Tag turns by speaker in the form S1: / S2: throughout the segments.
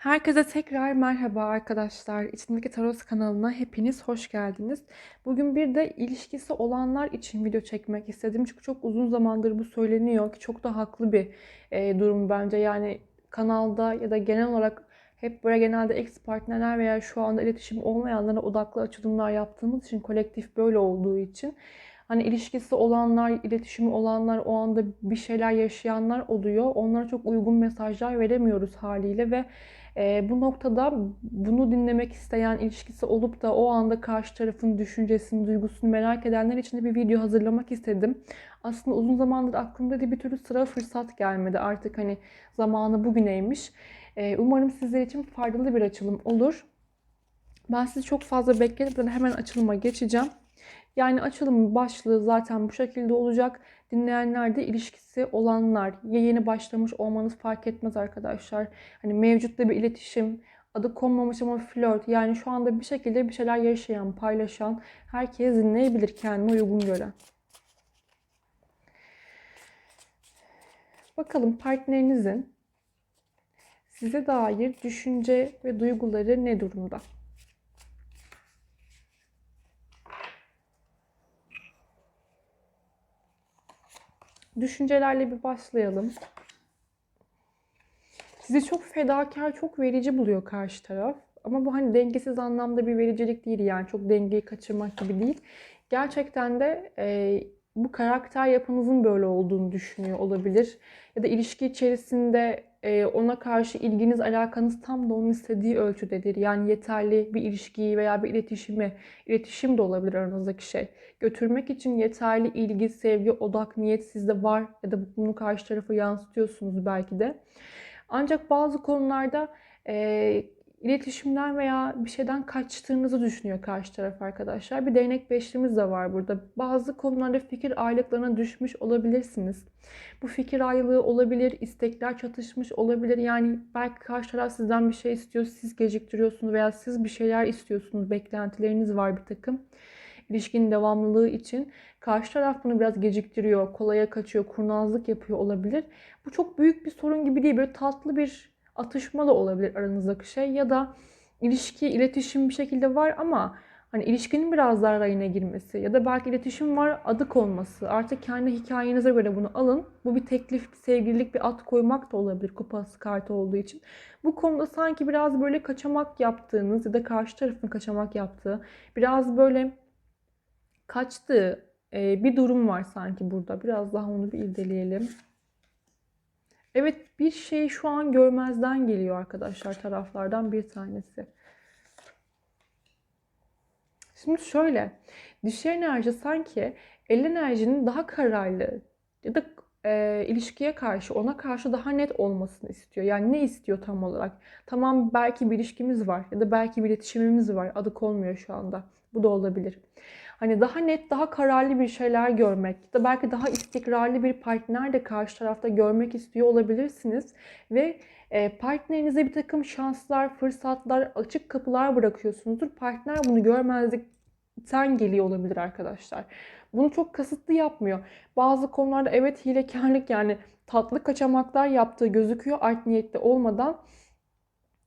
S1: Herkese tekrar merhaba arkadaşlar. İçindeki Tarot kanalına hepiniz hoş geldiniz. Bugün bir de ilişkisi olanlar için video çekmek istedim. Çünkü çok uzun zamandır bu söyleniyor ki çok da haklı bir e, durum bence. Yani kanalda ya da genel olarak hep böyle genelde ex partnerler veya şu anda iletişim olmayanlara odaklı açılımlar yaptığımız için kolektif böyle olduğu için hani ilişkisi olanlar, iletişimi olanlar, o anda bir şeyler yaşayanlar oluyor. Onlara çok uygun mesajlar veremiyoruz haliyle ve e, bu noktada bunu dinlemek isteyen, ilişkisi olup da o anda karşı tarafın düşüncesini, duygusunu merak edenler için de bir video hazırlamak istedim. Aslında uzun zamandır aklımda da bir türlü sıra fırsat gelmedi. Artık hani zamanı bugüneymiş. E, umarım sizler için faydalı bir açılım olur. Ben sizi çok fazla bekletmeden hemen açılıma geçeceğim. Yani açılımın başlığı zaten bu şekilde olacak. Dinleyenler de ilişkisi olanlar ya yeni başlamış olmanız fark etmez arkadaşlar. Hani mevcutta bir iletişim, adı konmamış ama flört yani şu anda bir şekilde bir şeyler yaşayan, paylaşan herkes dinleyebilir kendine uygun göre. Bakalım partnerinizin size dair düşünce ve duyguları ne durumda? Düşüncelerle bir başlayalım. Sizi çok fedakar, çok verici buluyor karşı taraf. Ama bu hani dengesiz anlamda bir vericilik değil yani çok dengeyi kaçırmak gibi değil. Gerçekten de e, bu karakter yapınızın böyle olduğunu düşünüyor olabilir. Ya da ilişki içerisinde ona karşı ilginiz, alakanız tam da onun istediği ölçüdedir. Yani yeterli bir ilişkiyi veya bir iletişimi, iletişim de olabilir aranızdaki şey. Götürmek için yeterli ilgi, sevgi, odak, niyet sizde var ya da bunu karşı tarafa yansıtıyorsunuz belki de. Ancak bazı konularda e, iletişimden veya bir şeyden kaçtığınızı düşünüyor karşı taraf arkadaşlar. Bir değnek beşlimiz de var burada. Bazı konularda fikir ayrılıklarına düşmüş olabilirsiniz. Bu fikir ayrılığı olabilir, istekler çatışmış olabilir. Yani belki karşı taraf sizden bir şey istiyor, siz geciktiriyorsunuz veya siz bir şeyler istiyorsunuz, beklentileriniz var bir takım. İlişkinin devamlılığı için karşı taraf bunu biraz geciktiriyor, kolaya kaçıyor, kurnazlık yapıyor olabilir. Bu çok büyük bir sorun gibi değil. Böyle tatlı bir atışma da olabilir aranızdaki şey ya da ilişki, iletişim bir şekilde var ama hani ilişkinin biraz daha rayına girmesi ya da belki iletişim var adı konması. Artık kendi hikayenize göre bunu alın. Bu bir teklif, bir sevgililik, bir at koymak da olabilir kupası kartı olduğu için. Bu konuda sanki biraz böyle kaçamak yaptığınız ya da karşı tarafın kaçamak yaptığı, biraz böyle kaçtığı bir durum var sanki burada. Biraz daha onu bir irdeleyelim. Evet bir şey şu an görmezden geliyor arkadaşlar taraflardan bir tanesi. Şimdi şöyle dişi enerji sanki el enerjinin daha kararlı ya da e, ilişkiye karşı ona karşı daha net olmasını istiyor. Yani ne istiyor tam olarak? Tamam belki bir ilişkimiz var ya da belki bir iletişimimiz var. Adı konmuyor şu anda. Bu da olabilir. Hani daha net, daha kararlı bir şeyler görmek da belki daha istikrarlı bir partner de karşı tarafta görmek istiyor olabilirsiniz. Ve e, partnerinize bir takım şanslar, fırsatlar, açık kapılar bırakıyorsunuzdur. Partner bunu görmezlikten geliyor olabilir arkadaşlar. Bunu çok kasıtlı yapmıyor. Bazı konularda evet hilekarlık yani tatlı kaçamaklar yaptığı gözüküyor art niyetli olmadan.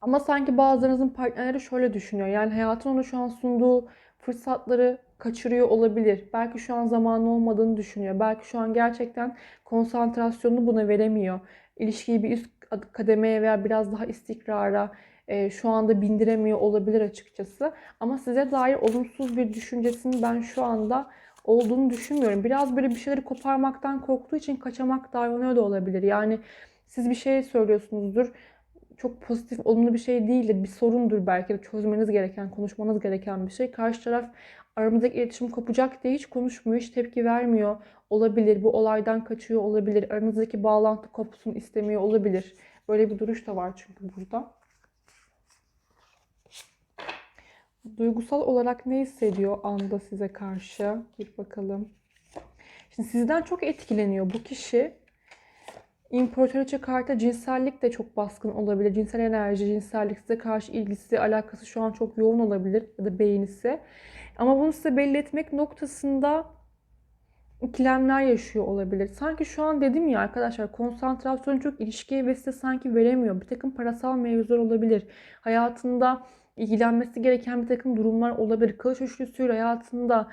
S1: Ama sanki bazılarınızın partnerleri şöyle düşünüyor. Yani hayatın ona şu an sunduğu fırsatları kaçırıyor olabilir. Belki şu an zamanı olmadığını düşünüyor. Belki şu an gerçekten konsantrasyonunu buna veremiyor. İlişkiyi bir üst kademeye veya biraz daha istikrara e, şu anda bindiremiyor olabilir açıkçası. Ama size dair olumsuz bir düşüncesini ben şu anda olduğunu düşünmüyorum. Biraz böyle bir şeyleri koparmaktan korktuğu için kaçamak davranıyor da olabilir. Yani siz bir şey söylüyorsunuzdur çok pozitif, olumlu bir şey değildir. Bir sorundur belki de çözmeniz gereken, konuşmanız gereken bir şey. Karşı taraf aramızdaki iletişim kopacak diye hiç konuşmuyor, hiç tepki vermiyor olabilir. Bu olaydan kaçıyor olabilir. Aranızdaki bağlantı kopsun istemiyor olabilir. Böyle bir duruş da var çünkü burada. Duygusal olarak ne hissediyor anda size karşı? Bir bakalım. Şimdi sizden çok etkileniyor bu kişi İmparatoriçe kartı cinsellik de çok baskın olabilir. Cinsel enerji, cinsellik size karşı ilgisi, alakası şu an çok yoğun olabilir ya da beğenisi. Ama bunu size belli etmek noktasında ikilemler yaşıyor olabilir. Sanki şu an dedim ya arkadaşlar konsantrasyon çok ilişkiye ve size sanki veremiyor. Bir takım parasal mevzular olabilir. Hayatında ilgilenmesi gereken bir takım durumlar olabilir. Kılıç üçlüsüyle hayatında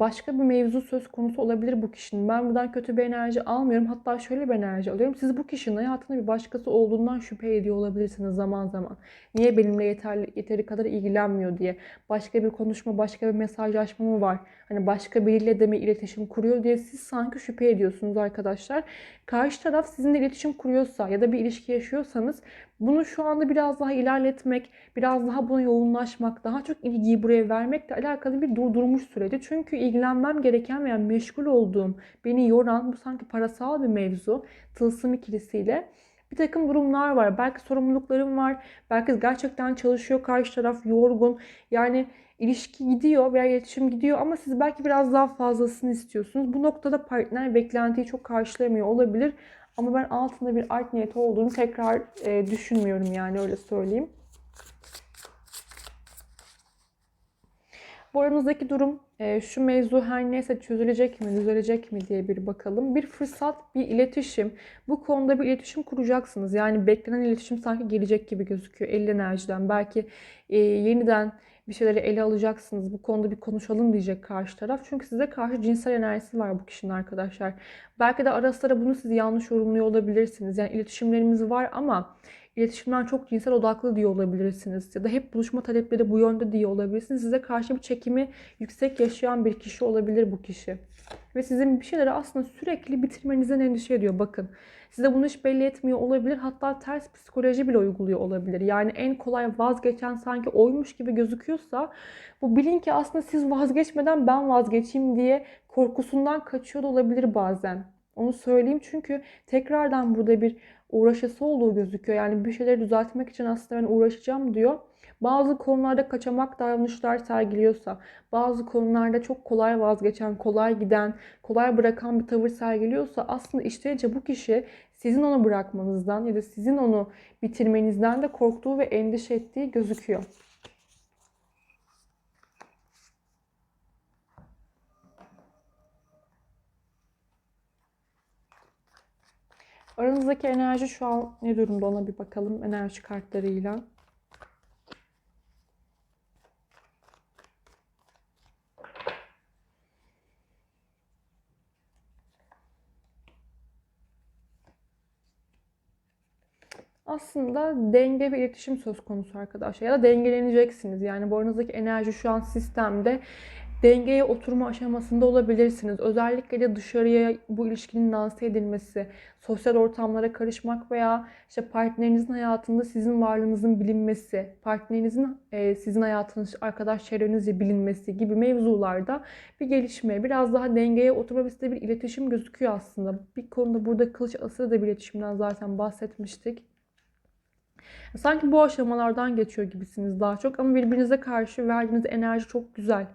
S1: başka bir mevzu söz konusu olabilir bu kişinin. Ben buradan kötü bir enerji almıyorum. Hatta şöyle bir enerji alıyorum. Siz bu kişinin hayatında bir başkası olduğundan şüphe ediyor olabilirsiniz zaman zaman. Niye benimle yeterli, yeteri kadar ilgilenmiyor diye. Başka bir konuşma, başka bir mesajlaşma mı var? Hani başka biriyle de mi iletişim kuruyor diye siz sanki şüphe ediyorsunuz arkadaşlar. Karşı taraf sizinle iletişim kuruyorsa ya da bir ilişki yaşıyorsanız bunu şu anda biraz daha ilerletmek, biraz daha buna yoğunlaşmak, daha çok ilgiyi buraya vermekle alakalı bir durdurmuş süreci. Çünkü ilgilenmem gereken veya meşgul olduğum, beni yoran bu sanki parasal bir mevzu. Tılsım ikilisiyle bir takım durumlar var. Belki sorumluluklarım var. Belki gerçekten çalışıyor karşı taraf yorgun. Yani ilişki gidiyor veya iletişim gidiyor ama siz belki biraz daha fazlasını istiyorsunuz. Bu noktada partner beklentiyi çok karşılamıyor olabilir. Ama ben altında bir art niyeti olduğunu tekrar e, düşünmüyorum yani öyle söyleyeyim. Bu aranızdaki durum e, şu mevzu her neyse çözülecek mi, düzelecek mi diye bir bakalım. Bir fırsat, bir iletişim. Bu konuda bir iletişim kuracaksınız. Yani beklenen iletişim sanki gelecek gibi gözüküyor. El enerjiden. Belki e, yeniden bir şeyleri ele alacaksınız. Bu konuda bir konuşalım diyecek karşı taraf. Çünkü size karşı cinsel enerjisi var bu kişinin arkadaşlar. Belki de ara sıra bunu siz yanlış yorumluyor olabilirsiniz. Yani iletişimlerimiz var ama iletişimden çok cinsel odaklı diye olabilirsiniz. Ya da hep buluşma talepleri bu yönde diye olabilirsiniz. Size karşı bir çekimi yüksek yaşayan bir kişi olabilir bu kişi. Ve sizin bir şeyleri aslında sürekli bitirmenizden endişe ediyor. Bakın size bunu hiç belli etmiyor olabilir. Hatta ters psikoloji bile uyguluyor olabilir. Yani en kolay vazgeçen sanki oymuş gibi gözüküyorsa bu bilin ki aslında siz vazgeçmeden ben vazgeçeyim diye korkusundan kaçıyor da olabilir bazen. Onu söyleyeyim çünkü tekrardan burada bir uğraşısı olduğu gözüküyor. Yani bir şeyleri düzeltmek için aslında ben uğraşacağım diyor. Bazı konularda kaçamak davranışlar sergiliyorsa, bazı konularda çok kolay vazgeçen, kolay giden, kolay bırakan bir tavır sergiliyorsa aslında içtence bu kişi sizin onu bırakmanızdan ya da sizin onu bitirmenizden de korktuğu ve endişe ettiği gözüküyor. Aranızdaki enerji şu an ne durumda ona bir bakalım enerji kartlarıyla. aslında denge ve iletişim söz konusu arkadaşlar. Ya da dengeleneceksiniz. Yani bu aranızdaki enerji şu an sistemde dengeye oturma aşamasında olabilirsiniz. Özellikle de dışarıya bu ilişkinin lanse edilmesi, sosyal ortamlara karışmak veya işte partnerinizin hayatında sizin varlığınızın bilinmesi, partnerinizin e, sizin hayatınız, arkadaş çevrenizce bilinmesi gibi mevzularda bir gelişme, biraz daha dengeye oturma bir iletişim gözüküyor aslında. Bir konuda burada kılıç asırı da bir iletişimden zaten bahsetmiştik. Sanki bu aşamalardan geçiyor gibisiniz daha çok ama birbirinize karşı verdiğiniz enerji çok güzel.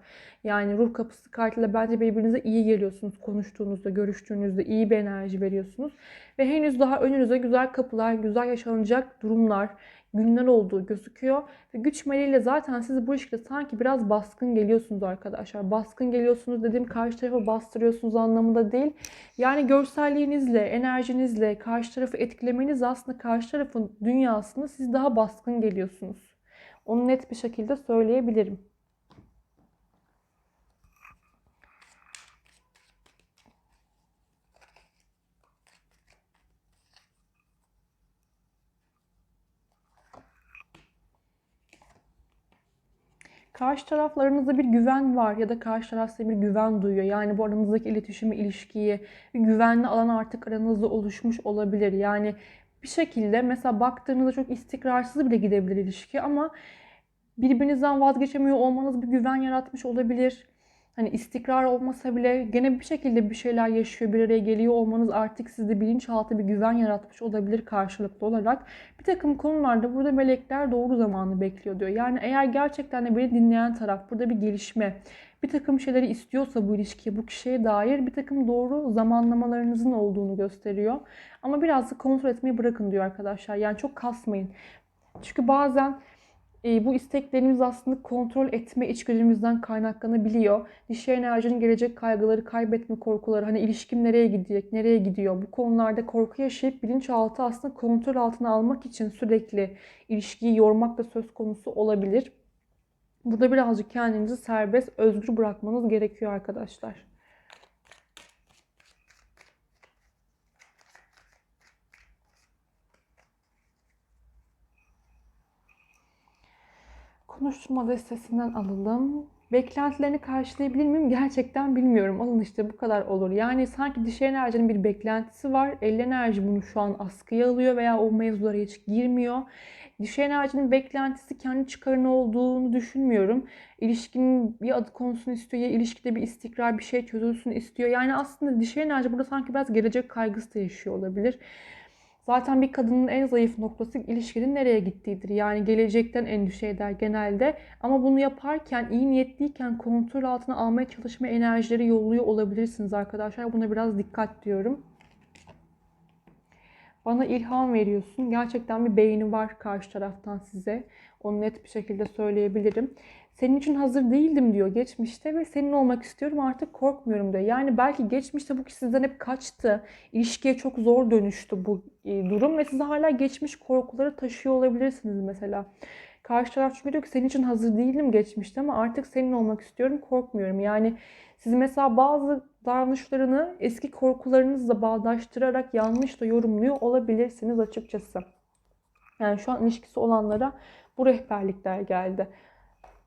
S1: Yani ruh kapısı kartıyla bence birbirinize iyi geliyorsunuz konuştuğunuzda, görüştüğünüzde iyi bir enerji veriyorsunuz. Ve henüz daha önünüze güzel kapılar, güzel yaşanacak durumlar, günler olduğu gözüküyor. Ve güç meleğiyle zaten siz bu ilişkide sanki biraz baskın geliyorsunuz arkadaşlar. Baskın geliyorsunuz dediğim karşı tarafı bastırıyorsunuz anlamında değil. Yani görselliğinizle, enerjinizle karşı tarafı etkilemeniz aslında karşı tarafın dünyasında siz daha baskın geliyorsunuz. Onu net bir şekilde söyleyebilirim. Karşı taraflarınızda bir güven var ya da karşı taraf size bir güven duyuyor. Yani bu aranızdaki iletişimi, ilişkiyi, bir güvenli alan artık aranızda oluşmuş olabilir. Yani bir şekilde mesela baktığınızda çok istikrarsız bile gidebilir ilişki ama birbirinizden vazgeçemiyor olmanız bir güven yaratmış olabilir hani istikrar olmasa bile gene bir şekilde bir şeyler yaşıyor, bir araya geliyor olmanız artık sizde bilinçaltı bir güven yaratmış olabilir karşılıklı olarak. Bir takım konularda burada melekler doğru zamanı bekliyor diyor. Yani eğer gerçekten de beni dinleyen taraf burada bir gelişme, bir takım şeyleri istiyorsa bu ilişkiye, bu kişiye dair bir takım doğru zamanlamalarınızın olduğunu gösteriyor. Ama biraz da kontrol etmeyi bırakın diyor arkadaşlar. Yani çok kasmayın. Çünkü bazen bu isteklerimiz aslında kontrol etme içgüdümüzden kaynaklanabiliyor. Dişi enerjinin gelecek kaygıları, kaybetme korkuları, hani ilişkim nereye gidecek, nereye gidiyor? Bu konularda korku yaşayıp bilinçaltı aslında kontrol altına almak için sürekli ilişkiyi yormak da söz konusu olabilir. Burada birazcık kendinizi serbest, özgür bırakmanız gerekiyor arkadaşlar. Konuşturma destesinden alalım. Beklentilerini karşılayabilir miyim? Gerçekten bilmiyorum. Alın işte bu kadar olur. Yani sanki dişi enerjinin bir beklentisi var. El enerji bunu şu an askıya alıyor veya o mevzulara hiç girmiyor. Dişi enerjinin beklentisi kendi çıkarını olduğunu düşünmüyorum. İlişkinin bir adı konusunu istiyor ya ilişkide bir istikrar bir şey çözülsün istiyor. Yani aslında dişi enerji burada sanki biraz gelecek kaygısı da yaşıyor olabilir. Zaten bir kadının en zayıf noktası ilişkinin nereye gittiğidir. Yani gelecekten endişe eder genelde. Ama bunu yaparken, iyi niyetliyken kontrol altına almaya çalışma enerjileri yolluyor olabilirsiniz arkadaşlar. Buna biraz dikkat diyorum. Bana ilham veriyorsun. Gerçekten bir beğeni var karşı taraftan size. Onu net bir şekilde söyleyebilirim. Senin için hazır değildim diyor geçmişte ve senin olmak istiyorum artık korkmuyorum diyor. Yani belki geçmişte bu kişi sizden hep kaçtı. İlişkiye çok zor dönüştü bu e, durum ve siz hala geçmiş korkuları taşıyor olabilirsiniz mesela. Karşı taraf çünkü diyor ki senin için hazır değilim geçmişte ama artık senin olmak istiyorum korkmuyorum. Yani siz mesela bazı davranışlarını eski korkularınızla bağdaştırarak yanlış da yorumluyor olabilirsiniz açıkçası. Yani şu an ilişkisi olanlara bu rehberlikler geldi.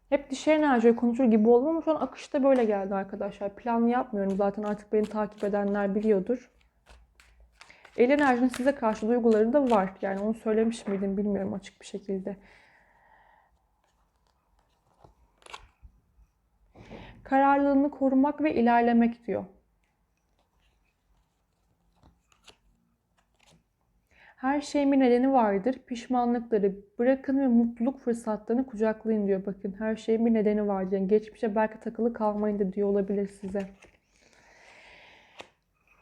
S1: Hep dişi enerjiyle konuşur gibi oldum ama şu an akışta böyle geldi arkadaşlar. Planlı yapmıyorum zaten artık beni takip edenler biliyordur. El enerjinin size karşı duyguları da var. Yani onu söylemiş miydim bilmiyorum açık bir şekilde. Kararlılığını korumak ve ilerlemek diyor. Her şeyin bir nedeni vardır. Pişmanlıkları bırakın ve mutluluk fırsatlarını kucaklayın diyor. Bakın her şeyin bir nedeni vardır. Yani geçmişe belki takılı kalmayın da diyor olabilir size.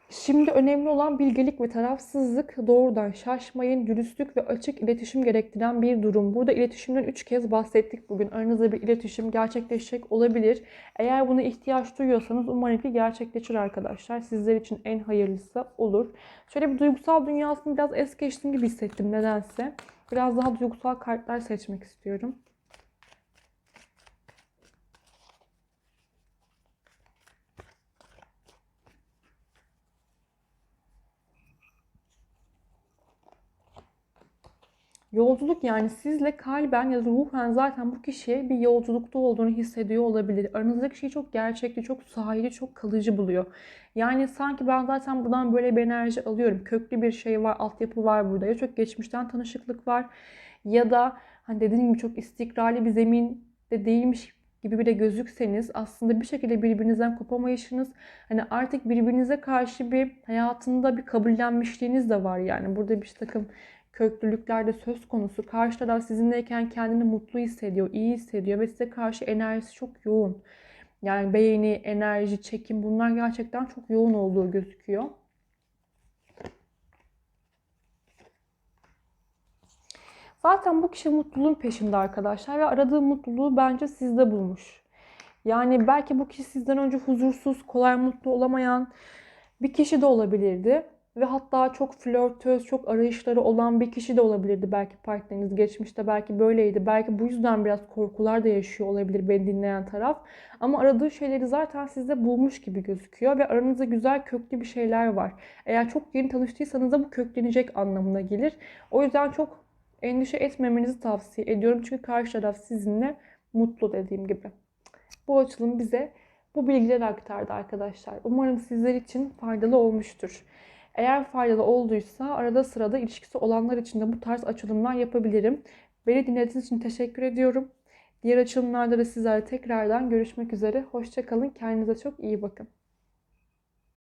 S1: Şimdi önemli olan bilgelik ve tarafsızlık, doğrudan şaşmayın, dürüstlük ve açık iletişim gerektiren bir durum. Burada iletişimden 3 kez bahsettik bugün. Aranızda bir iletişim gerçekleşecek olabilir. Eğer buna ihtiyaç duyuyorsanız umarım ki gerçekleşir arkadaşlar. Sizler için en hayırlısı olur. Şöyle bir duygusal dünyasını biraz es geçtim gibi hissettim nedense. Biraz daha duygusal kartlar seçmek istiyorum. Yolculuk yani sizle kalben ya da ruhen zaten bu kişiye bir yolculukta olduğunu hissediyor olabilir. Aranızdaki şey çok gerçekçi, çok sahili, çok kalıcı buluyor. Yani sanki ben zaten buradan böyle bir enerji alıyorum. Köklü bir şey var, altyapı var burada. Ya çok geçmişten tanışıklık var ya da hani dediğim gibi çok istikrarlı bir zeminde değilmiş gibi bile gözükseniz aslında bir şekilde birbirinizden kopamayışınız hani artık birbirinize karşı bir hayatında bir kabullenmişliğiniz de var yani burada bir takım köklülüklerde söz konusu. Karşı taraf sizinleyken kendini mutlu hissediyor, iyi hissediyor ve size karşı enerjisi çok yoğun. Yani beğeni, enerji, çekim bunlar gerçekten çok yoğun olduğu gözüküyor. Zaten bu kişi mutluluğun peşinde arkadaşlar ve aradığı mutluluğu bence sizde bulmuş. Yani belki bu kişi sizden önce huzursuz, kolay mutlu olamayan bir kişi de olabilirdi ve hatta çok flörtöz, çok arayışları olan bir kişi de olabilirdi belki partneriniz. Geçmişte belki böyleydi. Belki bu yüzden biraz korkular da yaşıyor olabilir beni dinleyen taraf. Ama aradığı şeyleri zaten sizde bulmuş gibi gözüküyor ve aranızda güzel köklü bir şeyler var. Eğer çok yeni tanıştıysanız da bu köklenecek anlamına gelir. O yüzden çok endişe etmemenizi tavsiye ediyorum. Çünkü karşı taraf sizinle mutlu dediğim gibi. Bu açılım bize bu bilgileri aktardı arkadaşlar. Umarım sizler için faydalı olmuştur. Eğer faydalı olduysa arada sırada ilişkisi olanlar için de bu tarz açılımlar yapabilirim. Beni dinlediğiniz için teşekkür ediyorum. Diğer açılımlarda da sizlerle tekrardan görüşmek üzere. Hoşçakalın. Kendinize çok iyi bakın.